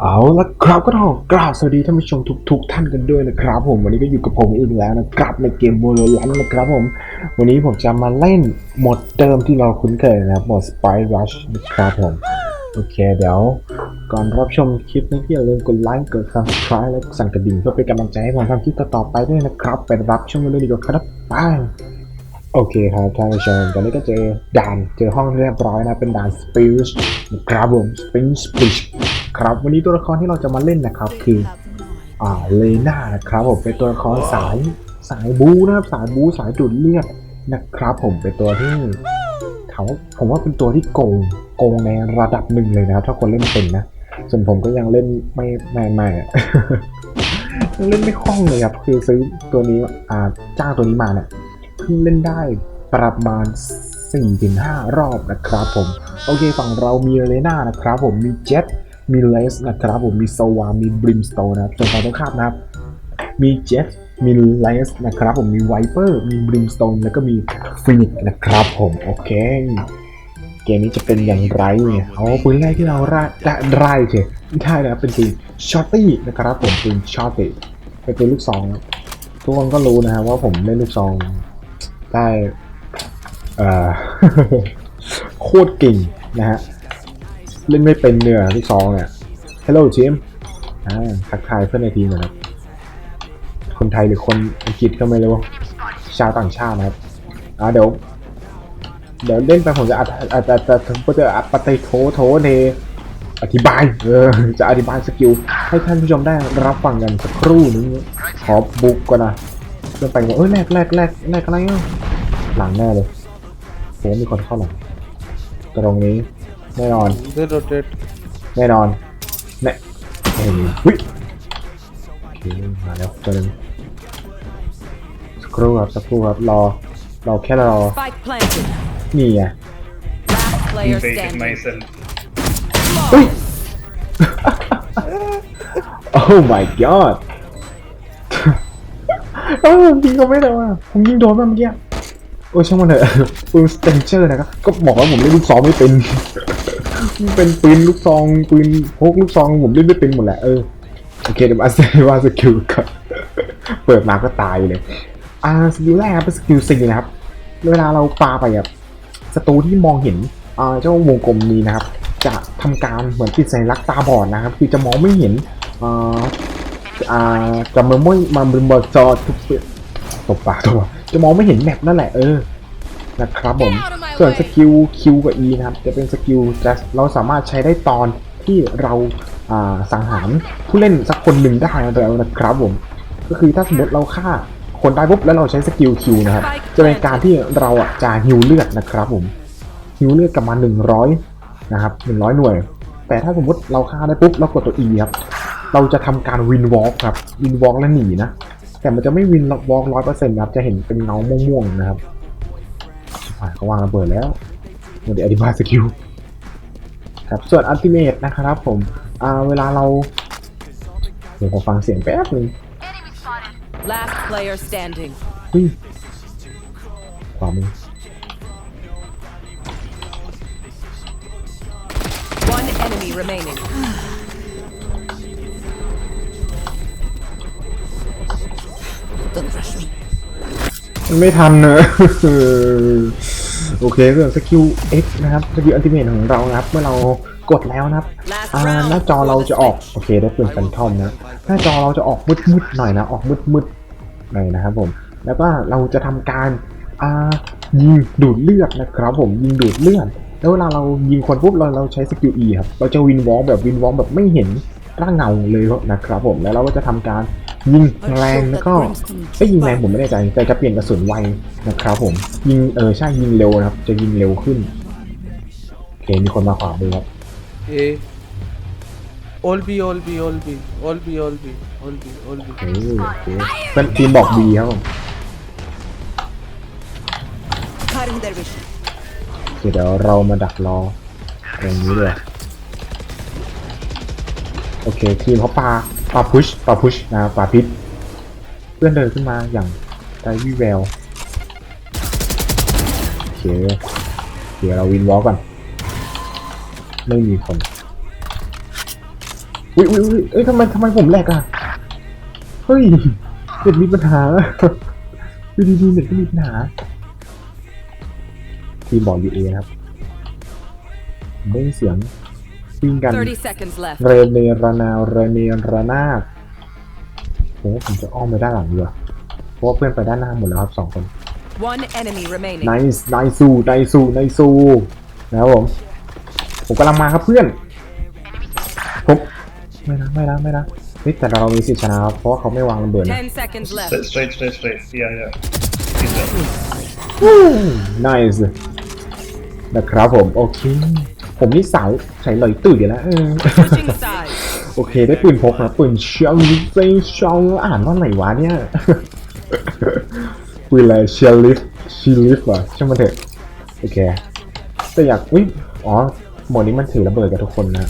เอาละครับก็ต้องกราบสวัสดีท่านผู้ชมทุกๆท่านกันด้วยนะครับผมวันนี้ก็อยู่กับผมอีกแล้วนะครับในเกมโมโลลันนะครับผม วันนี้ผมจะมาเล่นหมดเดิมที่เราคุ้นเคยนะครับหมด Spy Rush นะครับผม โอเคเดี๋ยว ก่อนรับชมคลิปนี้อย่าลืมกดไลค์กด subscribe และสั่นกระดิ่งเพื่อเป็นกำลังใจให้ผมทำคลิปต่อๆไปด้วยนะครับไปรับชมกันเลยดีกว่าครับไปโอเคครับท่านผู้ชมตอนนี้ก็เจอด่านเจอห้องเรียบร้อยนะเป็นด่าน Speech นะครับผมสไปร์ส ครับ วันนี้ตัวละครที่เราจะมาเล่นนะครับ คืออ่าเลน่านะครับผมเป็นตัวละครสายสายบูนะครับสายบูสายดูดเลือดนะครับ ผมเป็นตัวที่เขาผมว่าเป็นตัวที่โกงโกงในระดับหนึ่งเลยนะครับถ้าคนเล่นเป็นนะส่วนผมก็ยังเล่นไม่ไม่ไม่เล่นไม่คล่องเลยครับคือซื้อตัวนี้อ่าจ้างตัวนี้มาเนี่ยเพิ่งเล่นได้ประมาณ4-5 รอบนะครับผม โอเคฝั่งเรามีเลน่านะครับผมมีเจ็ต มีเลสนะครับผมมีโซวามีบริมสโตนนะครับส่วนฝั่งตรงข้ามนะครับ มีเจ็ตมีเลสนะครับผมมีไวเปอร์มีบริมสโตนแล้วก็มีฟินิกนะครับผมโอเค เกมนี้จะเป็นอย่างไรเนี่ยเอาปืนแรกที่เราได้ได้ได้เฉยได้นะครับเป็นปืนช็อตตี้นะครับผมปืนช็อตตี้เป็นปืนลูกซองทุกคนก็รู้นะครับว่าผมเล่นลูกซองได้เอ่อโคตรเก่งนะฮะ เล่นไม่เป็นเนื้อลูกซองเนี่ย Hello จิมอ่าทักทายเพื่อนในทีมหนะครับ คนไทยหรือคนอังกฤษก็ไม่รู้ชาวต่างชาตินะครับอ่าเดี๋ยว เดี๋ยวเล่นไปผมจะอัดอัดอัดอัดผมจะอัดปฏิโทโทเนอธิบาย เออ จะอธิบายสกิลให้ท่านผู้ชมได้รับฟังกันสักครู่นึงขอบุกก่อนนะเรื่องไปว่าเอ้ยแรกแรกแรกแรกอะไรอะหลังแน่เลยโหมีคนเข้าหลังตรงนี้ แน่นอน They rotate. แน่นอนแน่ไม่มีวิโอเคมาแล้วตัวหนึงสักครู่ครับสักครู่ครับรอรอแค่รอ Spike planted. นี่ไง Last player Baited standing. myself. เฮ้ย oh my god เออผมยิงเขาไม่ได้ว่ะผมยิงโดนมาเมื่อกี้ โอ้ยช่างมันเถอะปืนสเตนเจอร์นะครับ ก็บอกว่าผมเล่นลูกซองไม่เป็นมัน เป็นปืนลูกซองปืนพกลูกซองผมเล่นไม่เป็นหมดแหละเออโอเคเดี๋ยวมาเซว่าสกิลก่อนเปิดมาก็ตายเลยอ่าสกิลแรกครับเป็นสกิลซีนะครับ เวลาเราปาไปอะศัตรูที่มองเห็นอ่าเจ้าวงกลมนี้นะครับ จะทำการเหมือนติดสัญลักษณ์ตาบอดนะครับ คือจะมองไม่เห็นอ่าอ่าจะมาไม่มาบนบนจอทุกเปตบปากตัวจะมองไม่เห็นแมปนั่นแหละเออนะครับผม ส่วนสกิล Q กับ E นะครับ จะเป็นสกิลจะเราสามารถใช้ได้ตอนที่เราสังหารผู้เล่นสักคนหนึ่งได้แล้วนะครับผม ก็คือถ้าสมมติเราฆ่าคนได้ปุ๊บแล้วเราใช้สกิล Q นะครับ จะเป็นการที่เราจะฮิวเลือดนะครับผมฮิวเลือดกลับมา 100 นะครับ 100 หน่วย แต่ถ้าสมมติเราฆ่าได้ปุ๊บเรากดตัว E ครับ เราจะทำการวินวอล์กครับ วินวอล์กแล้วหนีนะ แต่มันจะไม่วินวอล์กร้อยเปอร์เซ็นต์ครับ จะเห็นเป็นเงาม่วงๆนะครับ อ่าเขาวางระเบิดแล้วเดี๋ยวอธิบายสกิลครับส่วนอัลติเมทนะครับผมอ่าเวลาเราเดี๋ยวผมฟังเสียงแป๊บนึง Last player standing. เฮ้ยขวามือ One enemy remaining. มัน ไม่ทันเนอะโอเคส่วนสกิล X นะครับสกิลอัลติเมทของเรานะครับ เมื่อเรากดแล้วนะครับ Last อ่า round. หน้าจอเราจะออกโอเคได้ปืนแฟนทอมนะหน้าจอเราจะออกมืดๆหน่อยนะออกมืดๆหน่อยนะครับผมแล้วก็เราจะทำการอ่ายิงดูดเลือดนะครับผมยิงดูดเลือดแล้วเวลาเรายิงคนปุ๊บเราเราใช้สกิล E ครับเราจะวินวอล์กแบบวินวอล์กแบบไม่เห็นร่างเงาเลยนะครับผมแล้วเราก็จะทำการ ยิงแรงแล้วก็ไอ้ยยิงแรงผมไม่แน่ใจแต่จะเปลี่ยนกระสุนไวนะครับผมยิงเออใช่ยิงเร็วนะครับ จะยิงเร็วขึ้นโอเคมีคนมาขวามือครับ A. All B, all B, all B, all B, all B, all B, all B. เออโอเคเพื่อนทีมบอกบีครับผม Cutting their vision. โอเคเดี๋ยวเรามาดักรอตรงนี้เลยโอเคทีมเขาปา ปาพุชปาพุชนะปาพิษเพื่อนเดินขึ้นมาอย่างไร้วิแววโอเคเดี๋ยวเราวินวอลกก่อนไม่มีคนอุ้ยอุ้ยอุ้ยเอ้ยทำไมทำไมผมแหลกอะเฮ้ยเน็ตมีปัญหาดูดีๆเน็ตก็มีปัญหา ทีมบอกอยู่เอนะครับผมได้นเสียง วิ่งกัน30 seconds left. เรเนระนาวเรเนระนาดผมว่าผมจะอ้อมไปด้านหลังดีกว่าเพราะว่าเพื่อนไปด้านหน้าหมดแล้วครับสองคน One enemy remaining. ไนส์ไนซูไนซูไนซูนะครับผมผมกำลังมาครับเพื่อนผมไม่นะไม่นะไม่นะเฮ้ยแต่เรามีสิทธิ์ชนะครับเพราะว่าเขาไม่วางระเบิดนะ10 seconds left. Straight, straight, straight, straight. Yeah, yeah. He's dead. ไนส์นะครับผม โอเค ผมนี่สายใส่ลอยตื่นอยู่แล้วเออ Switching sides. โอเคได้ปืนพกนะปืนเชลลิฟเซชองอ่านว่าไหนวะเนี่ยปืนอะไรเชลลิฟชิลิฟเหรอช่างมันเถอะโอเคแต่อยากอุ้ยอ๋อหมวดนี้มันถือระเบิดกับทุกคนนะ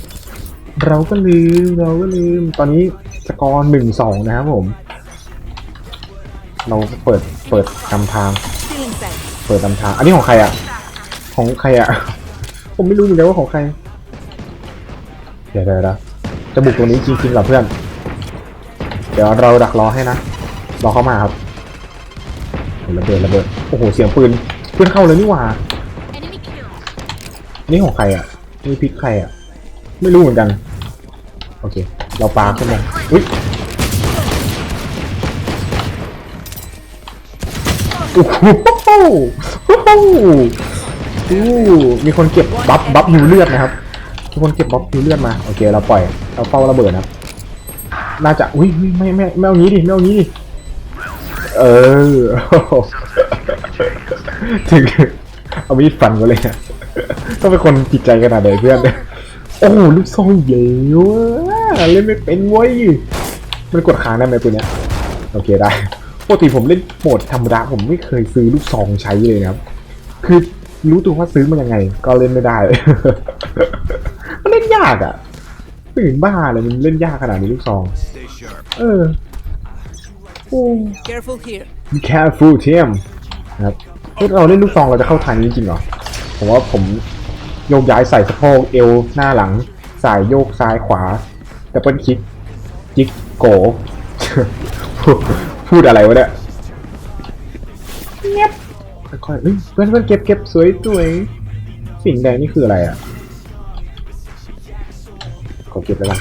เราก็ลืมเราก็ลืมตอนนี้สกอร์หนึ่งสองนะครับผม เราเปิดเปิดนำทาง Stealing sight. เปิดนำทาง อันนี้ของใครอะ ของใครอะ ผมไม่รู้เหมือนกันว่าของใคร เดี๋ยวเดี๋ยวเดี๋ยวจะบุกตรงนี้จริงๆเหรอเพื่อน เดี๋ยวเราดักรอให้นะ รอเข้ามาครับโอ้ระเบิดระเบิด โอ้โห เสียงปืนเพื่อนเข้าเลยนี่หว่า Enemy kill. นี่ของใครอะ นี่พริกใครอะ ไม่รู้เหมือนกัน โอเค เราปาขึ้นมาอุ้ยโอ้โหโอ้โห อู้มีคนเก็บบัฟบัฟหิวเลือดนะครับมีคนเก็บบัฟหิวเลือดมาโอเคเราปล่อยเราเฝ้าระเบิดนะครับน่าจะอุ้ยไม่ไม่ไม่เอางี้ดิไม่เอางี้ดิเออถึงเอามีดฟันกันเลยต้องเป็นคนจิตใจขนาดไหนเพื่อนโอ้ลูกซองเยอะเล่นไม่เป็นเว้ยมันกดค้างได้ไหมปืนเนี้ยโอเคได้ปกติผมเล่นโหมดธรรมดาผมไม่เคยซื้อลูกซองใช้เลยนะครับ คือ รู้ตัวว่าซื้อมายังไง ก็เล่นไม่ได้ มันเล่นยากอะ่ะปืนบ้าเลยมันเล่นยากขนาดนี้ลูกซอง เออโอ้ Careful here. Be careful เทียมนะครับเฮ้ยเราเล่นลูกซองเราจะเข้าทางนี้จริงเหรอ ผมว่าผมโยกย้ายใส่สะโพกเอวหน้าหลัง สายโยกซ้ายขวาดับเบิลคิกจิกโก พูดอะไรวะเนี่ยเงียบ ค่อยๆเฮ้ยเพื่อนเพื่อนเก็บเก็บสวยสวยสิ่งแดงนี่คืออะไรอะขอเก็บแล้วกัน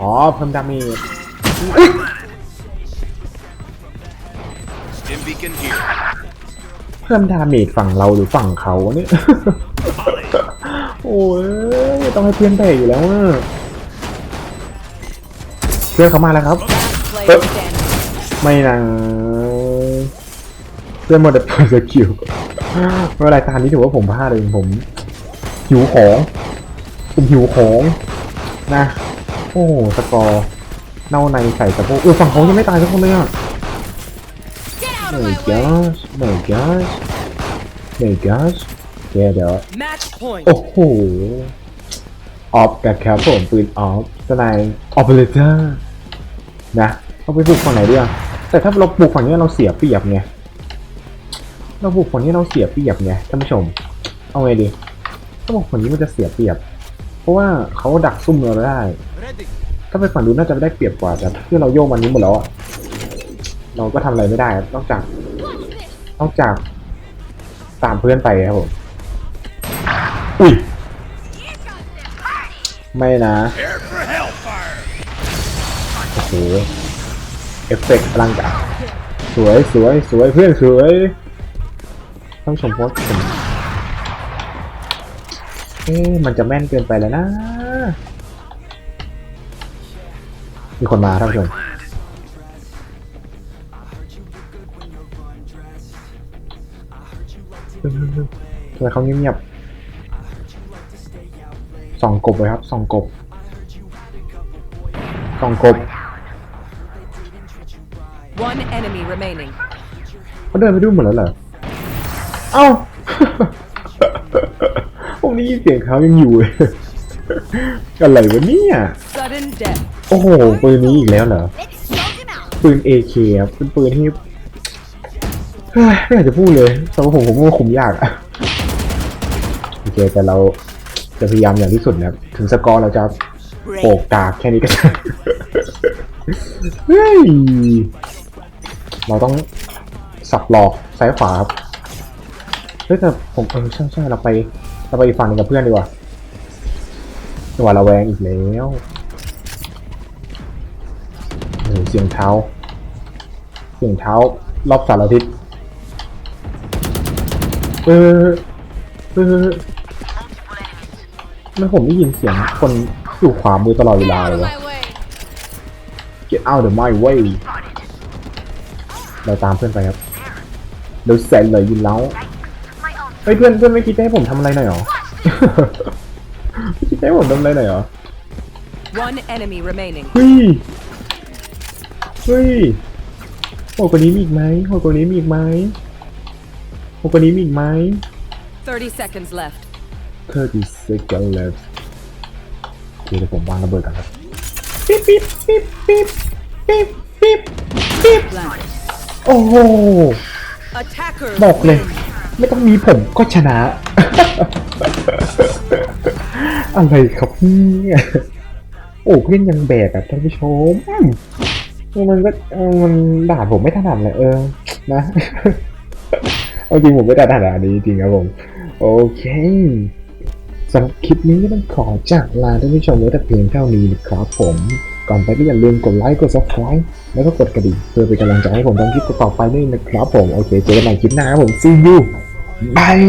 อ๋อเพิ่มดาเมจ Stim beacon here. เพิ่มดาเมจฝั่งเราหรือฝั่งเขาเนี่ย โอ้ยต้องให้เพื่อนแบกอยู่แล้วอะเพื่อนเขามาแล้วครับ Last player standing. ไม่นะ เพื่อนหมดแต่เปิดสกิลเมื่อรายการนี้ถือว่าผมพลาดเลยผมหิวของผมหิวของนะ โอ้สกอร์เน่าในใส่สะโพกเออฝั่งเขายังไม่ตายสักคนเลยอะ Get out ไม่ of my way. กัสไม่กัสไม่กัสเดี๋ยวเดี๋ยว Match point. โอ้โหออฟกันครับผมปืนออฟสไนออเปอเรเตอร์นะเอาไปบุกฝั่งไหนดีอะแต่ถ้าเราบุกฝั่งนี้เราเสียเปรียบไง เราบุกฝั่งนี้เราเสียเปรียบไงท่านผู้ชม เอาไงดีถ้าบุกฝั่งนี้มันจะเสียเปรียบ เพราะว่าเขาดักซุ่มเราได้ ถ้าไปฝั่งนู้นน่าจะได้เปรียบกว่าแต่ที่เราโยกมันนี้หมดแล้วอะเราก็ทำอะไรไม่ได้ครับนอกจาก นอกจากตามเพื่อนไปครับผมอุ้ยไม่นะ Prepare for hellfire. โอ้โหเอฟเฟกต์พลังกะสวยสวยสวยเพื่อนสวย ต้องชมโพสต์ผมเอ๊ะมันจะแม่นเกินไปแล้วนะ มีคนมาท่านผู้ชมเฮ้ยเฮ้ยเฮ้ยทำไมเขาเงียบๆส่องกบเลยครับส่องกบส่องกบ One enemy remaining. เขาเดินไปดูหมดแล้วเหรอ เอ้า ผมได้ยินเสียงเขายังอยู่เลย อะไรวะเนี่ย Sudden death. โอ้โห ปืนนี้อีกแล้วเหรอ Let's smoke him out. ปืน AK ครับเป็นปืนที่เฮ้ยไม่อยากจะพูดเลยสำหรับผมผมว่าคุมยากอะโอเคแต่เราจะพยายามอย่างที่สุดนะครับ ถึงสกอร์เราจะ โปกกากแค่นี้ก็ได้ เฮ้ย เราต้องสับหลอกซ้ายขวาครับ เฮ้ยแต่ผมเออใช่ใช่เราไปเราไปอีกฝั่งหนึงกับเพื่อนดีกว่าจังหวะระแวงอีกแล้วโอ้โหเสียงเท้า เสียงเท้ารอบสารทิศเออเออทำไมันผมได้ยินเสียงคนอยู่ขวามือตลอดเวลาเลยวะ Get out of my way เราตามเพื่อนไปครับเดี๋ยวแสนเลยยินแล้ว เฮ้ยเพื่อนเพื่อนไม่คิดจะให้ผมทำอะไรหน่อยเหรอ ไม่คิดจะให้ผมทำอะไรหน่อยเหรอ One enemy remaining. เฮ้ย เฮ้ยโหดกว่านี้มีอีกไหมโหดกว่านี้มีอีกไหมโหดกว่านี้มีอีกไหม 30 seconds left. 30 seconds left โอเคเดี๋ยวผมวางระเบิดกันครับ ปิ๊บปิ๊บปิ๊บปิ๊บปิ๊บปิ๊บปิ๊บ Planted. โอ้โห Attackers. บอกเลย ไม่ต้องมีผมก็ชนะ อะไรครับเนี่ยโอ้เพื่อนยังแบกอะท่านผู้ชมมันก็มันด่าผมไม่ถนัดเลยเออ นะเอาจริงผมไม่ได้ถนัดอันนี้จริงครับผม โอเคสำหรับคลิปนี้ก็ต้องขอจากลาท่านผู้ชมไว้แต่เพียงเท่านี้นะครับผม ก่อนไปก็อย่าลืมกดไลค์กด subscribe แล้วก็กดกระดิ่งเพื่อเป็นกำลังใจให้ผมทำคลิปต่อไปด้วยนะครับผม โอเค เจอกันใหม่คลิปหน้าครับผม see you bye